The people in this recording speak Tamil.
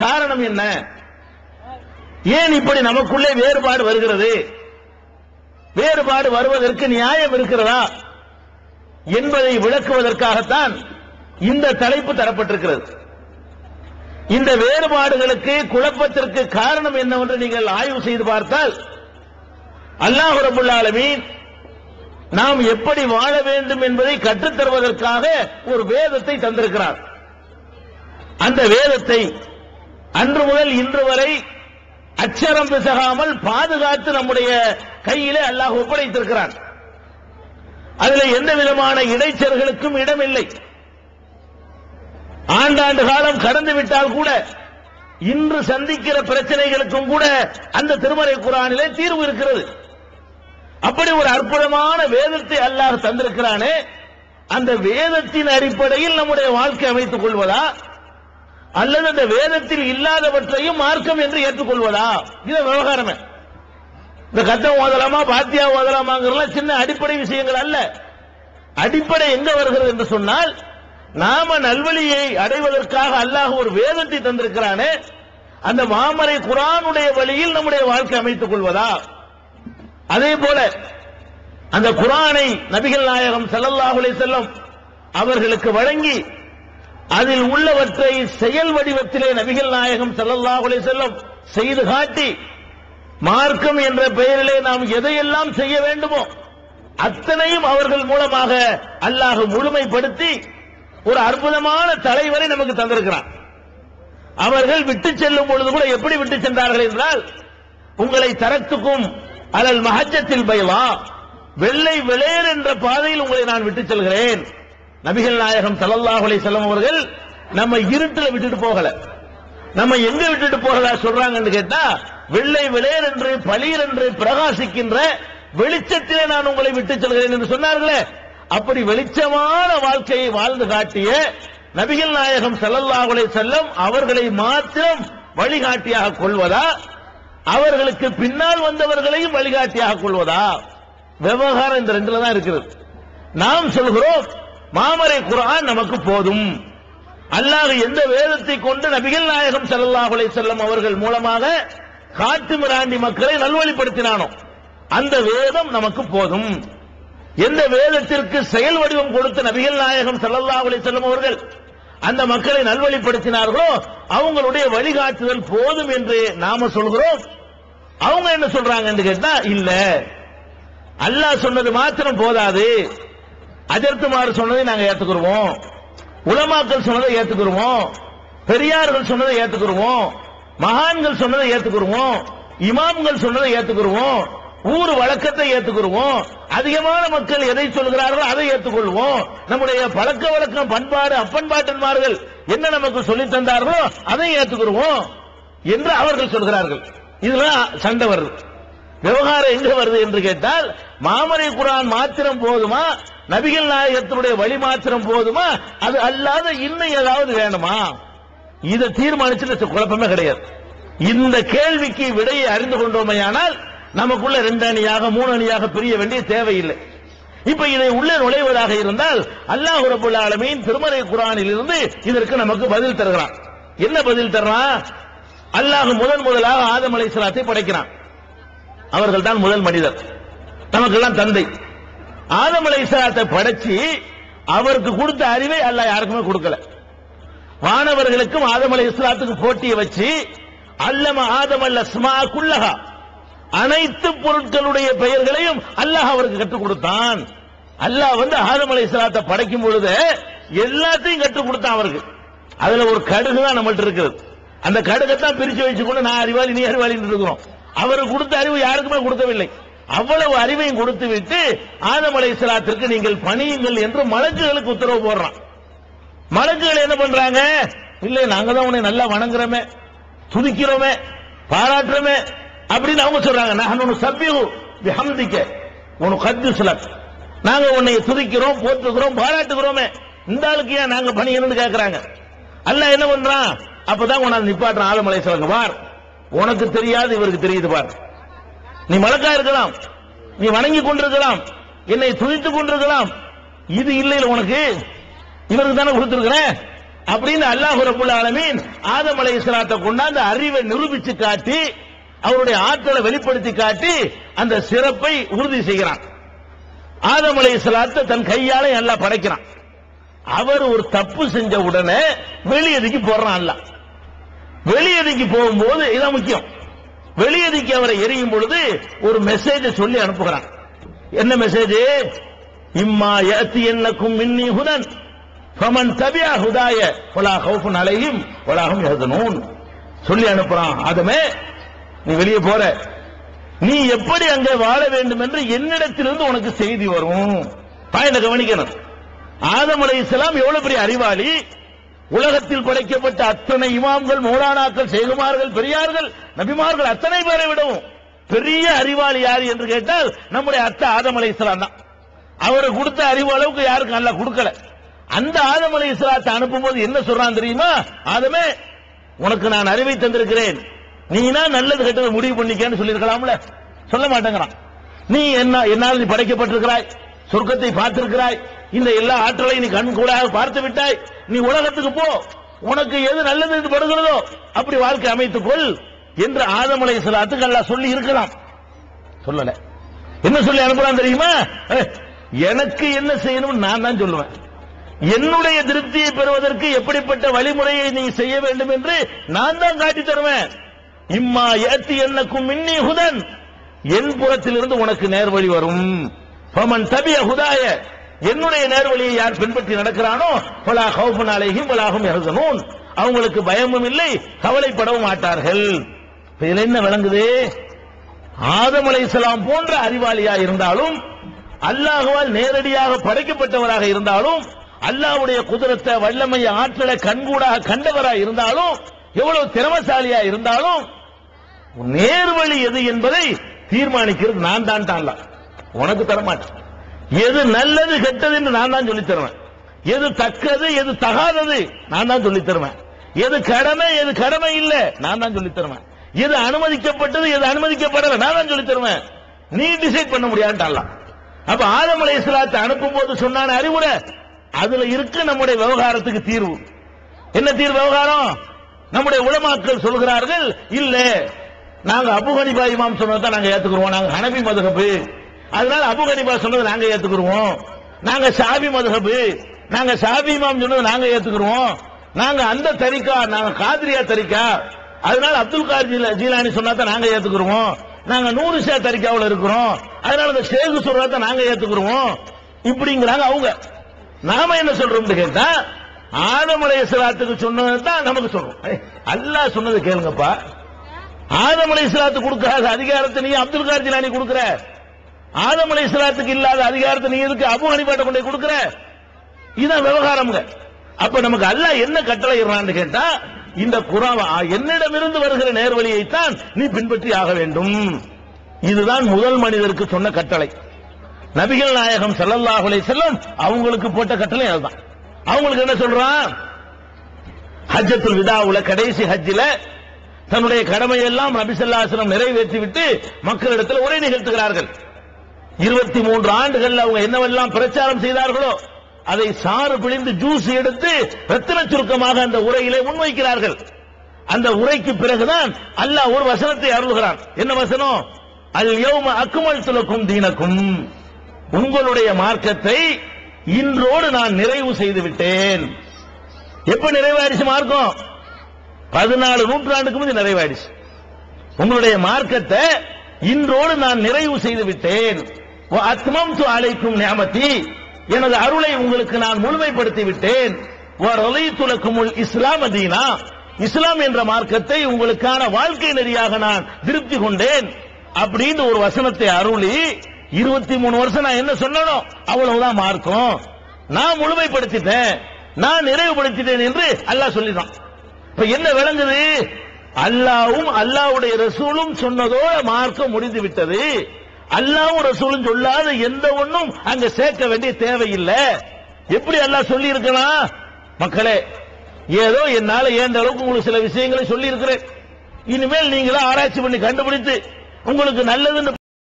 காரணம் என்ன? ஏன் இப்படி நமக்குள்ளே வேறுபாடு வருகிறது? வேறுபாடு வருவதற்கு நியாயம் இருக்கிறதா? என்பதை விளக்குவதற்காகத்தான் இந்த தலைப்பு தரப்பட்டிருக்கிறது. இந்த வேறுபாடுகளுக்கு குழப்பத்திற்கு காரணம் என்னவென்று நீங்கள் ஆய்வு செய்து பார்த்தால் அல்லாஹ் ரபுல் நாம் எப்படி வாழ வேண்டும் என்பதை கற்றுத் தருவதற்காக ஒரு வேதத்தை தந்திருக்கிறார். அந்த வேதத்தை அன்று முதல் இன்று வரை அச்சரம் பிசகாமல் பாதுகாத்து நம்முடைய கையிலே அல்லாஹ் ஒப்படைத்திருக்கிறான். அதுல எந்த விதமான இடைச்சர்களுக்கும் இடமில்லை. ஆண்டாண்டு காலம் கடந்து விட்டால் கூட இன்று சந்திக்கிற பிரச்சனைகளுக்கும் கூட அந்த திருமறை குரானிலே தீர்வு இருக்கிறது. அப்படி ஒரு அற்புதமான வேதத்தை அல்லாஹ் தந்திருக்கிறானே அந்த வேதத்தின் அடிப்படையில் நம்முடைய வாழ்க்கை அமைத்துக் கொள்வதா? அல்லது அந்த வேதத்தில் இல்லாதவற்றையும் மார்க்கம் என்று ஏற்றுக்கொள்வதா? இது விவகாரமே. இந்த கத்தம் ஓதலாமா பாத்தியா ஓதலாமாங்கிறதுலாம் சின்ன அடிப்படை விஷயங்கள் அல்ல. அடிப்படை எங்க வருகிறது என்று சொன்னால் நாம நல்வழியை அடைவதற்காக அல்லாஹ் ஒரு வேதத்தை தந்திருக்கிறானே அந்த மாமரை குரானுடைய வழியில் நம்முடைய வாழ்க்கை அமைத்துக் கொள்வதா? அதே போல அந்த குரானை நபிகள் நாயகம் செல்லல்லாஹுலே செல்லும் அவர்களுக்கு வழங்கி அதில் உள்ளவற்றை செயல் வடிவத்திலே நபிகள் நாயகம் செல்லல்லாவுலே செல்லும் செய்து காட்டி மார்க்கம் என்ற பெயரிலே நாம் எதையெல்லாம் செய்ய வேண்டுமோ அத்தனையும் அவர்கள் மூலமாக அல்லாஹ் முழுமைப்படுத்தி ஒரு அற்புதமான தலைவரை நமக்கு தந்திருக்கிறான். அவர்கள் விட்டு செல்லும் பொழுது கூட எப்படி விட்டு சென்றார்கள் என்றால் உங்களை தரத்துக்கும் அலல் மஹஜத்தில் பயவா வெள்ளை வெளேர் என்ற பாதையில் உங்களை நான் விட்டு செல்கிறேன். நபிகள் நாயகம் ஸல்லல்லாஹு அலைஹி அவர்கள் நம்ம இருட்டில் விட்டுட்டு போகல. நம்ம எங்க விட்டுட்டு போகல? சொல்றாங்கன்னு கேட்டா வெள்ளை வெளேர் என்று பளீர் என்று பிரகாசிக்கின்ற வெளிச்சத்திலே நான் உங்களை விட்டு செல்கிறேன் என்று சொன்னார்களே. அப்படி வெளிச்சமான வாழ்க்கையை வாழ்ந்து காட்டிய நபிகள் நாயகம் ஸல்லல்லாஹு செல்லும் அவர்களை மாத்திரம் வழிகாட்டியாக கொள்வதா? அவர்களுக்கு பின்னால் வந்தவர்களையும் வழிகாட்டியாக கொள்வதா? விவகாரம் இந்த ரெண்டுல தான் இருக்கிறது. நாம் சொல்கிறோம் மாமரை குரான் நமக்கு போதும். அல்லாஹ் எந்த வேதத்தை கொண்டு நபிகள் நாயகம் ஸல்லல்லாஹு செல்லம் அவர்கள் மூலமாக காட்டு மிராண்டி மக்களை நல்வழிப்படுத்தினானோ அந்த வேதம் நமக்கு போதும். எந்த வேதத்திற்கு செயல் வடிவம் கொடுத்த நபிகள் நாயகம் ஸல்லல்லாஹு செல்லும் அவர்கள் அந்த மக்களை நல்வழிப்படுத்தினார்களோ அவங்களுடைய வழிகாட்டுதல் போதும் என்று நாம சொல்கிறோம். அவங்க என்ன சொல்றாங்கன்னு கேட்டா இல்ல. அல்லாஹ் சொன்னது மாத்திரம் போதாது. அஜர்த்துமார் சொன்னதை நாங்க ஏத்துக்குருவோம். உலமாக்கள் சொன்னதை ஏத்துக்குருவோம். பெரியார்கள் சொன்னதை ஏத்துக்குருவோம். மகான்கள் சொன்னதை ஏத்துக்குருவோம். இமாம்கள் சொன்னதை ஏத்துக்குருவோம். ஊர் வழக்கத்தை ஏத்துக்குருவோம். அதிகமான மக்கள் எதை சொல்கிறார்களோ அதை ஏற்றுக்கொள்வோம் நம்முடைய பழக்க வழக்கம் பண்பாடு அப்பன்பாட்டன்மார்கள் என்ன நமக்கு சொல்லித் தந்தார்களோ அதை ஏற்றுக்கொள்வோம் என்று அவர்கள் சொல்கிறார்கள். இதெல்லாம் சண்டை வருது. விவகாரம் எங்க வருது என்று கேட்டால் மாமரை குரான் மாத்திரம் போதுமா? நபிகள் நாயகத்தினுடைய வழிமாற்றம் போதுமா? அது அல்லாத இன்னும் ஏதாவது வேணுமா? இதை தீர்மானிச்சு குழப்பமே கிடையாது. இந்த கேள்விக்கு விடையை அறிந்து கொண்டோமையானால் நமக்குள்ள ரெண்டு அணியாக மூணு அணியாக பிரிய வேண்டிய தேவையில்லை. இப்ப இதை உள்ளே நுழைவதாக இருந்தால் அல்லாஹ் ரபுல் ஆலமீன் திருமறை குரானில் இருந்து இதற்கு நமக்கு பதில் தருகிறான். என்ன பதில் தர்றான்? அல்லாஹ் முதன் முதலாக ஆதம் அலைஹிஸ்ஸலாத்தை படைக்கிறான். அவர்கள் தான் முதல் மனிதர். நமக்கெல்லாம் தந்தை. ஆதம் இஸ்லாத்தை படைச்சு அவருக்கு கொடுத்த அறிவை அல்ல யாருக்குமே கொடுக்கல. வானவர்களுக்கும் ஆதம் அலைஹிஸ்ஸலாத்துக்கு போட்டியை வச்சு அல்லம ஆதம் அல்ல ஸ்மா குல்லஹா அனைத்து பொருட்களுடைய பெயர்களையும் அல்லாஹ் அவருக்கு கற்றுக் கொடுத்தான். அல்லாஹ் வந்து ஆதம் இஸ்லாத்தை படைக்கும் பொழுது எல்லாத்தையும் கற்றுக் கொடுத்தான் அவருக்கு. அதுல ஒரு கடுகு தான் நம்மள்ட்ட இருக்குது. அந்த கடுகை தான் பிரிச்சு வச்சுக்கொண்டு நான் அறிவாளி நீ அறிவாளின்னு இருக்கிறோம். அவருக்கு கொடுத்த அறிவு யாருக்குமே கொடுக்கவில்லை. அவ்வளவு அறிவையும் கொடுத்து விட்டு ஆதம் அலைஹிஸ்ஸலாத்திற்கு நீங்கள் பணியுங்கள் என்று மலக்குகளுக்கு உத்தரவு போடுறான். மலக்குகள் என்ன பண்றாங்க? இல்லை நாங்க தான் உன்னை நல்லா வணங்குறோமே துதிக்கிறோமே பாராட்டுறோமே அப்படின்னு அவங்க சொல்றாங்க. நான் சபியு விஹம்திக்க உனக்கு கத்து சிலக் நாங்க உன்னை துதிக்கிறோம் போற்றுகிறோம் பாராட்டுகிறோமே. இந்த ஆளுக்கு ஏன் நாங்க பணியணும்னு கேட்கறாங்க அல்ல என்ன பண்றான்? அப்பதான் உன்னை நிப்பாட்டுறான். ஆலமலை சொல்லுங்க பார் உனக்கு தெரியாது இவருக்கு தெரியுது பார். நீ மலக்கா இருக்கலாம். நீ வணங்கி கொண்டிருக்கலாம். என்னை துதித்துக் கொண்டிருக்கலாம். இது இல்லை உனக்கு? இவருக்கு தானே கொடுத்திருக்கிறேன். அப்படின்னு அல்லாஹ் ரபுல் ஆலமீன் ஆதம் அலைஹிஸ்ஸலாத்தை கொண்டாந்து அறிவை நிரூபிச்சு காட்டி அவருடைய ஆற்றலை வெளிப்படுத்தி காட்டி அந்த சிறப்பை உறுதி செய்கிறான். ஆதம் அலைஹிஸ்ஸலாத்தை தன் கையால எல்லாம் படைக்கிறான். அவர் ஒரு தப்பு செஞ்ச உடனே வெளியதுக்கு போடுறான் அல்ல வெளியதுக்கு போகும்போது இதான் முக்கியம். வெளியதிக்கு அவரை எரியும் பொழுது ஒரு மெசேஜ் சொல்லி அனுப்புகிறான். என்ன மெசேஜ் இம்மா ஏத்தி என்னக்கும் மின்னி ஹுதன். ஃபமன் தபியா ஹுதாய. வலா ஹவுஃபுன் அலைஹிம். வலாஹும் எழுதணும் சொல்லி அனுப்புறான். ஆதமே நீ வெளியே போற. நீ எப்படி அங்கே வாழ வேண்டும் என்று என்னிடத்திலிருந்து உனக்கு செய்தி வரும். பயனை கவனிக்கணும். ஆதம் அலைஹிஸ்ஸலாம் எவ்வளவு பெரிய அறிவாளி. உலகத்தில் படைக்கப்பட்ட அத்தனை இமாம்கள் மௌலானாக்கள் சேகுமார்கள் பெரியார்கள். நபிமார்கள் அத்தனை பேரை விடவும் பெரிய அறிவாளி யார் என்று கேட்டால் நம்முடைய அத்தை ஆதம் அலை இஸ்லாம் தான். அவரை கொடுத்த அறிவு அளவுக்கு யாருக்கும் அல்ல கொடுக்கல. அந்த ஆதம் அலை இஸ்லாத்தை அனுப்பும்போது என்ன சொல்றான் தெரியுமா? ஆதமே உனக்கு நான் அறிவை தந்திருக்கிறேன். நீனா நல்லது கெட்டது முடிவு பண்ணிக்கன்னு சொல்லியிருக்கலாம்ல. சொல்ல மாட்டேங்கிறான். நீ என்ன என்னால் நீ படைக்கப்பட்டிருக்கிறாய் சொர்க்கத்தை பார்த்திருக்கிறாய் இந்த எல்லா ஆற்றலையும் நீ கண் கூட பார்த்து விட்டாய் நீ உலகத்துக்கு போ. உனக்கு எது நல்லது என்று படுகிறதோ அப்படி வாழ்க்கை அமைத்துக் கொள். என்று ஆதம் அலை சலாத்துக்கு அல்லா சொல்லி இருக்கலாம் சொல்லல. என்ன சொல்லி அனுப்புறான் தெரியுமா? எனக்கு என்ன செய்யணும் நான் தான் சொல்லுவேன். என்னுடைய திருப்தியை பெறுவதற்கு எப்படிப்பட்ட வழிமுறையை நீ செய்ய வேண்டும் என்று நான் தான் காட்டி தருவேன். இம்மா ஏத்தி என்னக்கும் மின்னி ஹுதன். என் புறத்திலிருந்து உனக்கு நேர்வழி வரும். பமன் தபிய ஹுதாய. என்னுடைய நேர்வழியை யார் பின்பற்றி நடக்கிறானோ பலா ஹவுஃபுன் அலைஹிம் வலாஹும் எழுதணும் அவங்களுக்கு பயமும் இல்லை கவலைப்படவும் மாட்டார்கள். இதுல என்ன விளங்குது? ஆதம் அலைஹிஸ்ஸலாம் போன்ற அறிவாளியா இருந்தாலும் அல்லாஹுவால் நேரடியாக படைக்கப்பட்டவராக இருந்தாலும் அல்லாஹ்வுடைய குதிரத்தை வல்லமைய ஆற்றலை கண்கூடாக கண்டவரா இருந்தாலும் எவ்வளவு திறமசாலியா இருந்தாலும் நேர்வழி எது என்பதை தீர்மானிக்கிறது நான் தான் தான் உனக்கு தரமாட்டேன். எது நல்லது கெட்டது என்று நான் தான் சொல்லித் தருவேன். எது தக்கது எது தகாதது நான் தான் சொல்லித் தருவேன். எது கடமை எது கடமை இல்லை நான் தான் சொல்லித் தருவேன். எது அனுமதிக்கப்பட்டது எது அனுமதிக்கப்படல நான் தான் சொல்லித் தருவேன். நீ டிசைட் பண்ண முடியாதுட்டாலாம் அப்ப ஆதம் அலை இஸ்லாத்தை அனுப்பும் போது சொன்னான அறிவுரை அதுல இருக்க நம்முடைய விவகாரத்துக்கு தீர்வு. என்ன தீர்வு விவகாரம்? நம்முடைய உலமாக்கள் சொல்கிறார்கள் இல்ல நாங்க அபு ஹனிபா இமாம் சொன்னதை நாங்க ஏத்துக்கிறோம். நாங்க ஹனபி மதுகப்பு அதனால அபு ஹனிபா சொன்னதை நாங்க ஏத்துக்கிறோம். நாங்க சாபி மதுகப்பு நாங்க சாபி இமாம் சொன்னதை நாங்க ஏத்துக்கிறோம். நாங்க அந்த தரிக்கா நாங்க காதிரியா தரிக்கா அதனால அப்துல் கார் ஜீலா- ஜீலானி சொன்னாதான் நாங்க ஏத்துக்கிறோம் நாங்க நூறு ஷே தரிக்காவில் இருக்கிறோம். அதனால இந்த ஷேகு சொல்றத நாங்க ஏத்துக்கிறோம் இப்படிங்கிறாங்க அவங்க. நாம என்ன சொல்றோம்னு கேட்டா ஆதமலை அலைஹிஸ்ஸலாத்துக்கு சொன்னது தான் நமக்கு சொல்றோம். ஏய், சொன்னது கேளுங்கப்பா. ஆதமலை அலைஹிஸ்ஸலாத்துக்கு கொடுக்காத அதிகாரத்தை நீ அப்துல் கார் ஜிலானி கொடுக்குற. ஆதமலை அலைஹிஸ்ஸலாத்துக்கு இல்லாத அதிகாரத்தை நீ எதுக்கு அபு ஹனிபாட்ட கொண்டு கொடுக்குற? இதுதான் இதான் விவகாரம்ங்க. அப்ப நமக்கு அல்லாஹ் என்ன கட்டளை இடுறான்னு கேட்டா இந்த குரான் என்னிடமிருந்து வருகிற நேர்வழியைத்தான் நீ பின்பற்றி ஆக வேண்டும். இதுதான் முதல் மனிதருக்கு சொன்ன கட்டளை. நபிகள் நாயகம் செல்லல்லாஹுலே செல்லும் அவங்களுக்கு போட்ட கட்டளை அதுதான். அவங்களுக்கு என்ன சொல்றான் ஹஜ்ஜத்துல் விதாவுல கடைசி ஹஜ்ஜில தன்னுடைய கடமையெல்லாம் நபிசல்லாசனம் நிறைவேற்றி விட்டு மக்களிடத்தில் உரை நிகழ்த்துகிறார்கள். இருபத்தி மூன்று ஆண்டுகள் அவங்க என்னவெல்லாம் பிரச்சாரம் செய்தார்களோ அதை சாறு பிழிந்து ஜூஸ் எடுத்து ரத்தின சுருக்கமாக அந்த உரையிலே முன்வைக்கிறார்கள். அந்த உரைக்கு பிறகுதான் அல்லாஹ் ஒரு வசனத்தை அருள்கிறான். என்ன வசனம்? அல் யோம அக்குமல் துலக்கும் தீனக்கும். உங்களுடைய மார்க்கத்தை இன்றோடு நான் நிறைவு செய்து விட்டேன் எப்ப நிறைவாயிடுச்சு மார்க்கம்? பதினாலு நூற்றாண்டுக்கு முந்தைய நிறைவாயிடுச்சு. உங்களுடைய மார்க்கத்தை இன்றோடு நான் நிறைவு செய்து விட்டேன் அத்மம் அழைக்கும் நியமத்தி. எனது அருளை உங்களுக்கு நான் முழுமைப்படுத்தி விட்டேன் துலக்குமுல் இஸ்லாம் அதீனா இஸ்லாம் என்ற மார்க்கத்தை உங்களுக்கான வாழ்க்கை நெறியாக நான் திருப்தி கொண்டேன். அப்படின்னு ஒரு வசனத்தை அருளி இருபத்தி மூணு வருஷம் நான் என்ன சொன்னனோ அவ்வளவுதான் மார்க்கம். நான் முழுமைப்படுத்திட்டேன். நான் நிறைவுபடுத்திட்டேன் என்று அல்லாஹ் சொல்லிதான் இப்ப என்ன விளங்குது? அல்லாவும் அல்லாவுடைய ரசூலும் சொன்னதோ மார்க்கம் முடிந்து விட்டது. அல்லாவும் ரசூலும் சொல்லாத எந்த ஒண்ணும் அங்க சேர்க்க வேண்டிய தேவையில்லை. எப்படி அல்லாஹ் சொல்லி இருக்கலாம் மக்களே ஏதோ என்னால ஏந்த அளவுக்கு உங்களுக்கு சில விஷயங்களை சொல்லி இருக்கிறேன் இனிமேல் நீங்களா ஆராய்ச்சி பண்ணி கண்டுபிடித்து உங்களுக்கு நல்லதுன்னு